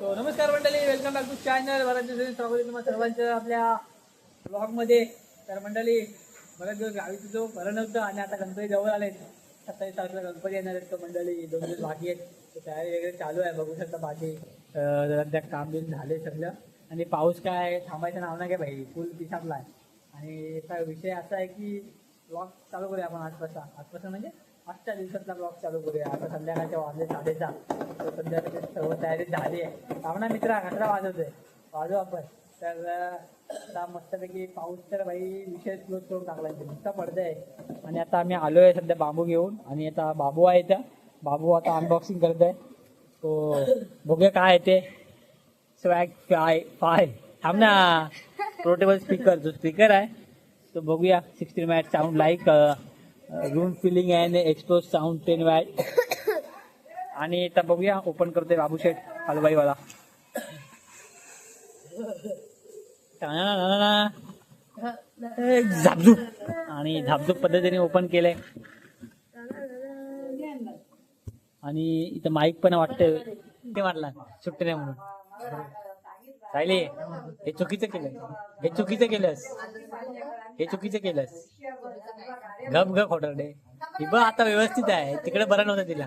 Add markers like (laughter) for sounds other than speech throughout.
तो नमस्कार मंडळी वेलकम बॅक टू चॅनल बऱ्याच दिवसांनी स्वागत आहे तुम्हाला सर्वांचं आपल्या ब्लॉगमध्ये तर मंडळी बऱ्याच दिवस गावी तुझं बरं नव्हतं आणि आता गणपती जवळ आले सत्तावीस तारखेला गणपती येणार आहेत. तर मंडळी दोन दिवस बाकी आहेत. तर तयारी वगैरे चालू आहे. बघू शकता बाकी जरा त्या काम बिन झाले सगळं. आणि पाऊस काय थांबायचं नाव नाही काय पाहिजे फुल पिसापला आहे. आणि विषय असा आहे की ब्लॉग चालू करूया आपण आजपासून. आजपासून म्हणजे आजच्या दिवसातला ब्लॉग चालू करूया. आता संध्याकाळच्या वाजले साडेसहा तर संध्याकाळची सर्व तयारी झाली आहे. आपला मित्रा कचरा वाजवतोय वाजवू आपण. तर आता मस्तपैकी पाऊस तर भाई विषय क्लोज करून टाकला आहे नुसता पडतंय. आणि आता आम्ही आलोय सध्या बांबू घेऊन. आणि आता बाबू आहे इथं. बाबू आता अनबॉक्सिंग करत आहे तो बघूया काय आहे ते. स्वॅग फाय फाय थांब ना. (laughs) पोर्टेबल स्पीकर जो स्पीकर आहे तो बघूया. Sixty watt sound like room filling and expose sound ten Y आणि आता बघूया ओपन करतोय बाबू शेठ हलवाईवाला. ए, झापझूप. आणि झापझूप पद्धतीने ओपन केलंय. आणि इथं माईक पण वाटतंय. ते वाटला सुट्टी नाही म्हणून. राहिले हे चुकीचं केलं हे चुकीचं केलंस हे चुकीचं केलंस. गप गप खोटरडे ही बघ आता व्यवस्थित आहे. तिकडे बरं नव्हतं तिला.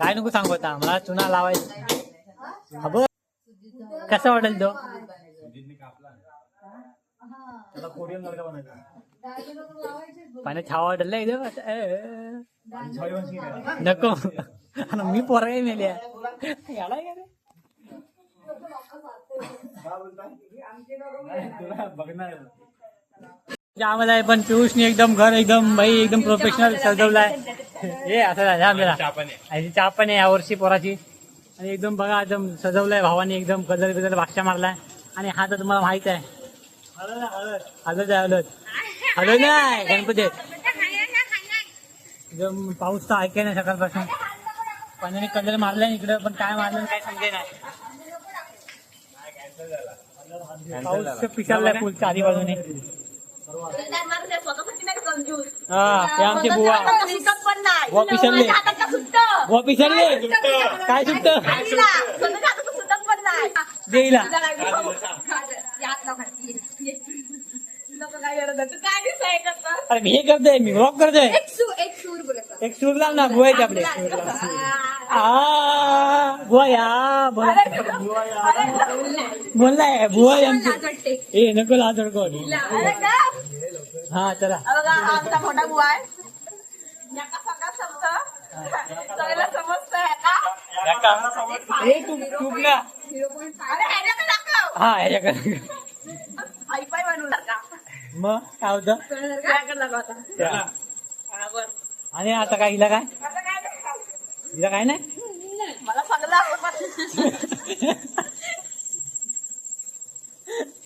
काय नको सांगू आता. मला चुना लावायचा. हा बघ कसा वाटेल तो? पाण्यात छावा वाटेल एकदम. नको. मी पोरा मेल्या. याला? आम्हाला आहे पण पियुषने एकदम घर एकदम भाई एकदम प्रोफेशनल सजवलाय. हे असं झालं आपल्याला चहा पण आहे यावर्षी पोराची. आणि एकदम बघा एकदम सजवलाय भावाने एकदम कलर बिजर भाक्षा मारलाय. आणि हा तर तुम्हाला माहीत आहे. हलत आहे हलत हळद नाही गणपती. एकदम पाऊस तर ऐकाय नाही सकाळपासून. पाण्याने कलर मारलाय इकडं पण काय मारलं काय समजे नाही पाऊस चारी बाजूने हा हे आमचे बुवा. बुवा. पिसरले. बुवा पिसरले. काय देईला. अरे मी हे करतोय मी. वॉक करतोय. एक सूर लाव ना बुवा आहेत आपले आ. बुवा या बोला बोललाय बुवा आहे आमचे ए नको लाज कोण हा चला आमचा मोठा बुवा आहे हा ह्याच्याकडे मग काय होतं. हा. आणि आता काय हिला काय? हिला काय नाही.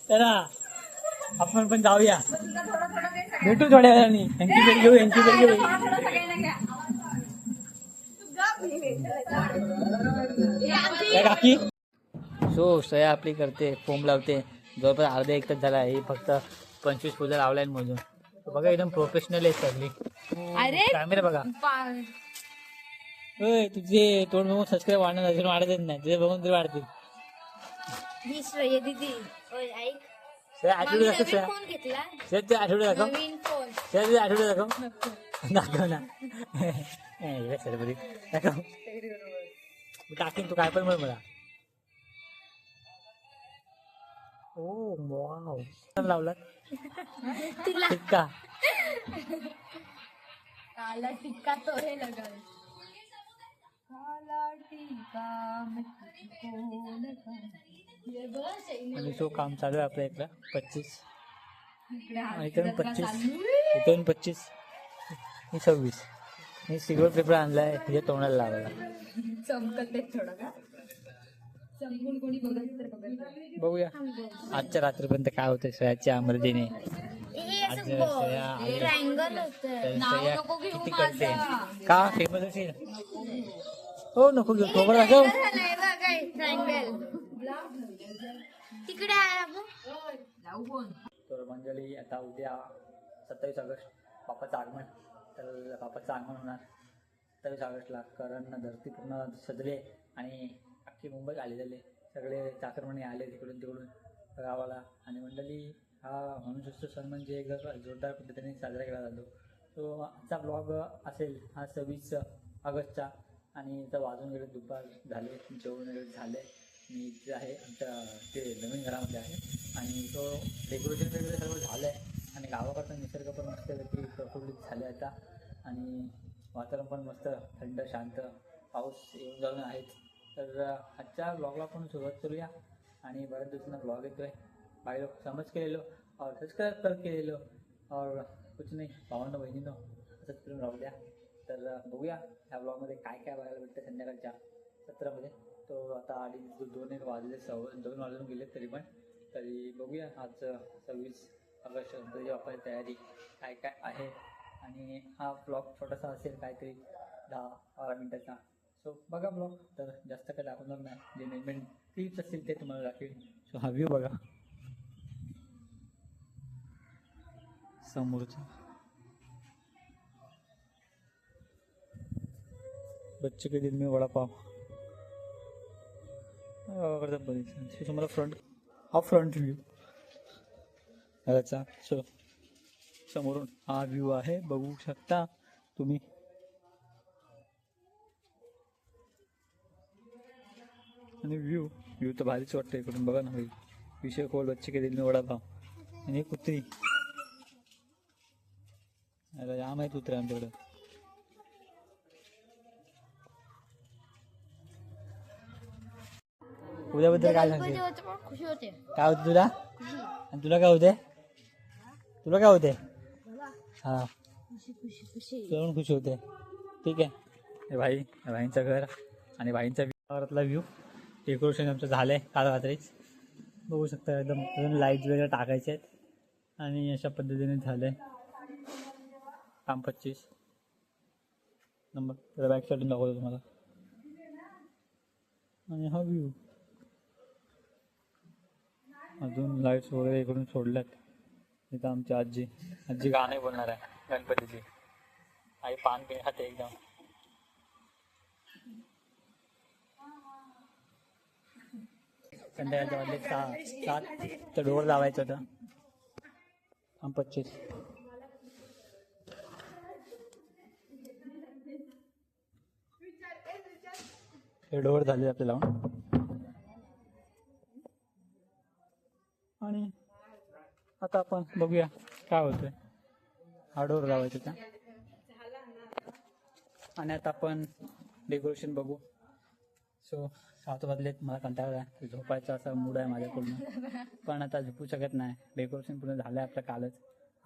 चला आपण पण जाऊया. भेटू थोड्या वेळाने. यांची भेट घेऊ यांची भेट घेऊ. काकी. सो सया आपली करते फोम लावते. जवळपास अर्धा एक तास झाला हे फक्त पंचवीस फुलं लावलाय मोजून बघा एकदम प्रोफेशनल आहे सगळी. अरे कॅमेरा बघा. होय तुझे तोंड बघून सबस्क्राईब वाढणार अजून वाढतच नाही. तुझे बघून तरी वाढतील. ही श्रेय दीदी. ओय ऐक. आठवडे दाखव फोन घेतला. ते आठवडे दाखव. नवीन फोन सया तुझे आठवडे दाखव. दाखव ना. ए, सर बरी दाखव. मी टाकीन तू काय पण म्हण मला. ओ वाव लावला? तिला. टिक्का. काला टिक्का तो हे लगन काला टिक्का मैं तुझको लगा ये बस आहे. आणि तो काम चालू आहे आपल्या इकडं. पच्चीस. हा इथून पच्चीस. इथून पच्चीस. ही सव्वीस. मी सिल्वर पेपर आणलाय तुझ्या तोंडाला लावायला. बघूया. आजच्या रात्रीपर्यंत काय हे हे होत. तर नाव सया नको घेऊ किती करते माझं का? फेमस असेल. हो नको घेऊ. खबर दाखव तर मंडळी आता उद्या सत्तावीस ऑगस्ट बापाचं आगमन तर बापाचं आगमन होणार. सत्तावीस ऑगस्टला करण धरती पूर्ण सजले आणि अख्खी मुंबई आलेले सगळे चाकरमणी आले तिकडून तिकडून गावाला. आणि मंडळी हा मनुष्योत्सव सण म्हणजे एक जोरदार पद्धतीने साजरा केला जातो. तो आजचा ब्लॉग असेल हा सव्वीस ऑगस्टचा. आणि इथं वाजून गेले दुपार झाले जेवण वगैरे झाले. मी इथे आहे आमच्या ते नवीन घरामध्ये आहे. आणि तो डेकोरेशन वगैरे सर्व झालं आहे आणि गावाकडचा निसर्ग पण मस्त की प्रफुल्लित झाले आता. आणि वातावरण पण मस्त थंड शांत. पाऊस येऊन जाऊन आहेत. तर आजच्या ब्लॉगला पण सुरुवात करूया. आणि बऱ्याच दिवसांना ब्लॉग येतोय. बाई लोक समज केलेलो और सबस्क्राईब कर केलेलो और कुछ नाही भावांनो बहिणीनो असंच करून राहू द्या. तर बघूया ह्या ब्लॉगमध्ये काय काय बघायला भेटतं संध्याकाळच्या सत्रामध्ये. तो आता अडीच दो- दोन एक वाजले सव दोन वाजून गेले तरी पण. तरी बघूया आज सव्वीस ऑगस्ट गणपती बाप्पाची तयारी काय काय आहे. आणि हा ब्लॉग छोटासा असेल काहीतरी दहा बारा मिनटाचा. सो बघा ब्लॉग तर जास्त काही दाखवणार नाही. जे मेन मेन क्लिप्स असतील ते तुम्हाला दाखवेन. सो हा व्ह्यू बघा. समोरचा. बच्चे के दिन में वड़ा पाव तुम्हाला फ्रंट हा फ्रंट व्ह्यू याचा सो समोरून हा व्ह्यू आहे बघू शकता तुम्ही. आणि व्ह्यू व्ह्यू तर भारीच वाटतं इकडून. बघा ना भाई विषय खोल बच्चे के दिल में वडापाव. आणि कुत्री. याला जाम आहे कुत्रे आमच्याकडे. उद्याबद्दल काय सांगते खुशी होते. काय होतं तुला? आणि तुला काय होते? तुला काय होते? हा. तुला पण खुश होते. ठीक आहे. हे भाई भाईंचं घर आणि भाईंचा घरातला व्ह्यू डेकोरेशन आमचं झालं आहे काल रात्रीच. बघू शकता एकदम अजून लाइट वगैरे टाकायचे आहेत. आणि अशा पद्धतीने झालं आहे काम पच्चीस. नंबर त्याला बॅक साईडून दाखवतो तुम्हाला. आणि हा व्ह्यू अजून लाईट्स वगैरे इकडून सोडल्यात. इथं आमची आजी. आजी गाणे बोलणार आहे. गणपतीची. आई पान पिन खाते एकदम. संध्याकाळच्या वाजले सहा. सात. तर डोर लावायचं होतं. आम पच्चीस. हे डोर झाले आपल्याला लावून आणि आता आपण बघूया काय होतंय. हा डोर लावायचा त्या आणि आता आपण डेकोरेशन बघू. सो सात वाजलेत मला कंटाळा आहे झोपायचा असा मूड आहे माझ्याकडून पण आता झोपू शकत नाही. डेकोरेशन पूर्ण झालं आहे आपलं कालच.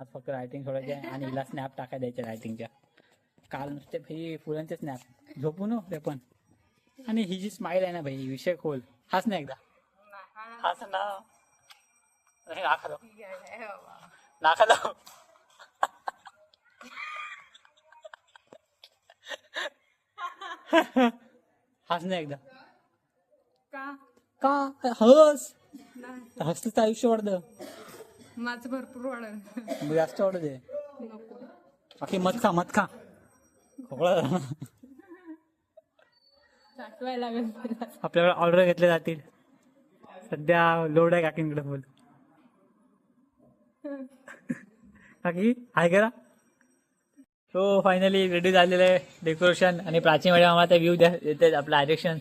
आज फक्त रायटिंग सोडायची आहे आणि हिला स्नॅप टाकाय द्यायच्या रायटिंगच्या काल नुसते भाई फुलांचे स्नॅप झोपू नो ते पण. आणि ही जी स्माईल आहे ना भाई विषय खोल. हाच ना एकदा. हाच ना. नाही, नाका लाव नाका लाव हाच ना एकदा का का हस नाही हसलं तर आयुष्य वाढतं माझं भरपूर जास्त वाढू दे नको. बाकी मत खा मत खा मला. आपल्याकडे ऑर्डर घेतले जातील. सध्या लोड आहे काकींकडे बोल बाकी हाय करा. सो फायनली रेडी झालेलं आहे डेकोरेशन आणि प्राचीन मॅडम आम्हाला व्ह्यू द्या देते आपलं डायरेक्शन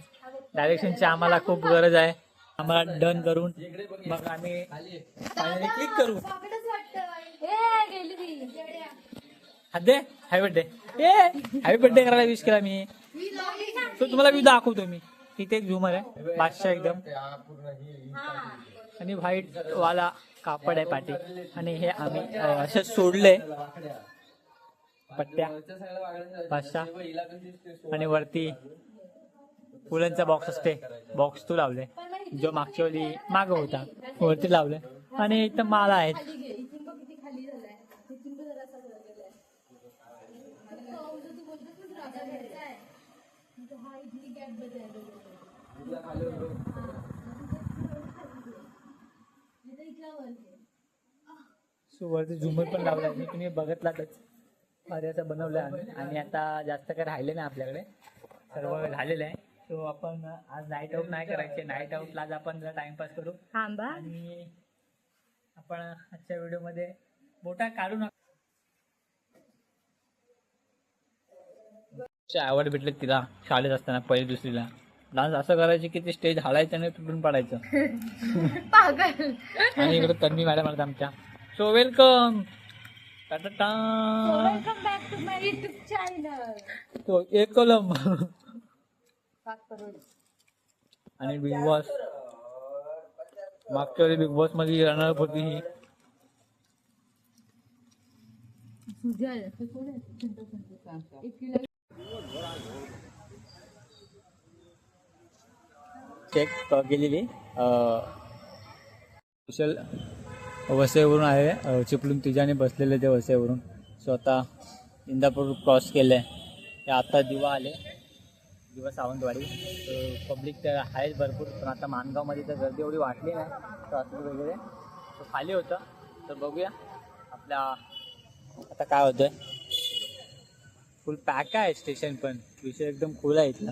डायरेक्शनची आम्हाला खूप गरज आहे. आम्हाला डन करून. मग आम्ही फायनली क्लिक करू. ए हद्दे हॅपी बर्थडे ए हॅपी बर्थडे करायला विश केला मी. सो तुम्हाला व्ह्यू दाखवतो मी. इथे एक झुमर आहे. बादशाह एकदम. आणि व्हाईट वाला कापड आहे पाठी. आणि हे आम्ही असं सोडले. पट्ट्या बादशाह आणि वरती फुलांचा बॉक्स असते. बॉक्स तू लावले. जो मागच्या वेळी माग होता. वरती लावले. आणि इथं माला आहेत. सो वरती झुमर पण लावलाय मी तुम्ही बघितलातच. असं बनवलं आहे आम्ही आणि आता जास्त काही राहिले नाही आपल्याकडे. सर्व झालेलं आहे. सो आपण आज नाईट आऊट नाही करायचे. नाईट आऊटला आज आपण जरा टाइमपास करू. थांबा आणि आपण आजच्या व्हिडिओमध्ये मोठा काढू नका. आवड भेटले तिला. शाळेत असताना पहिली दुसरीला. डान्स असं करायचे की ते स्टेज हालायचं आणि तुटून पडायचं. (laughs) पागल. आणि इकडे तन्वी मॅडम आल्या आमच्या. So welcome Tata welcome back to my YouTube channel तो एक कलम. आणि बिग बॉस मागच्या वेळी बिग बॉसमध्ये रनर होती ही. सुजल किलो चेक केलेली. कुशल वसईवरून आहे. चिपळून तिजाने बसलेले ते वसईवरून. स्वतः इंदापूर क्रॉस केले ते आता दिवा आले. दिवा सावंतवाडी. पब्लिक तर आहेच भरपूर पण आता मानगावमध्ये तर गर्दी एवढी वाटली नाही. ट्रॉफिक वगैरे. तो खाली होतं. तर बघूया. आपल्या आता काय होतंय. फुल पॅक आहे स्टेशन पण. विषय एकदम खुला आहे इथला.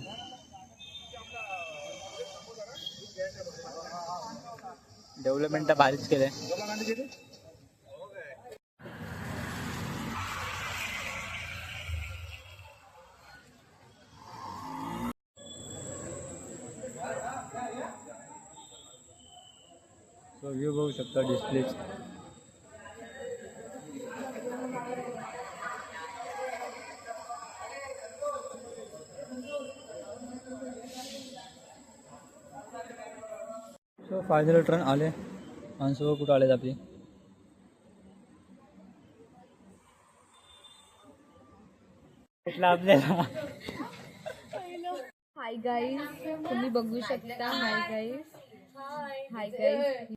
डेव्हलपमेंट तर भारीच केलंय. तो व्यू बघू शकता डिस्प्लेच सो फायनल ट्रन आले. माणसं कुठं आलेत आपली? आपल्याला. हाय गाईज तुम्ही बघू शकता. Hi guys hi guys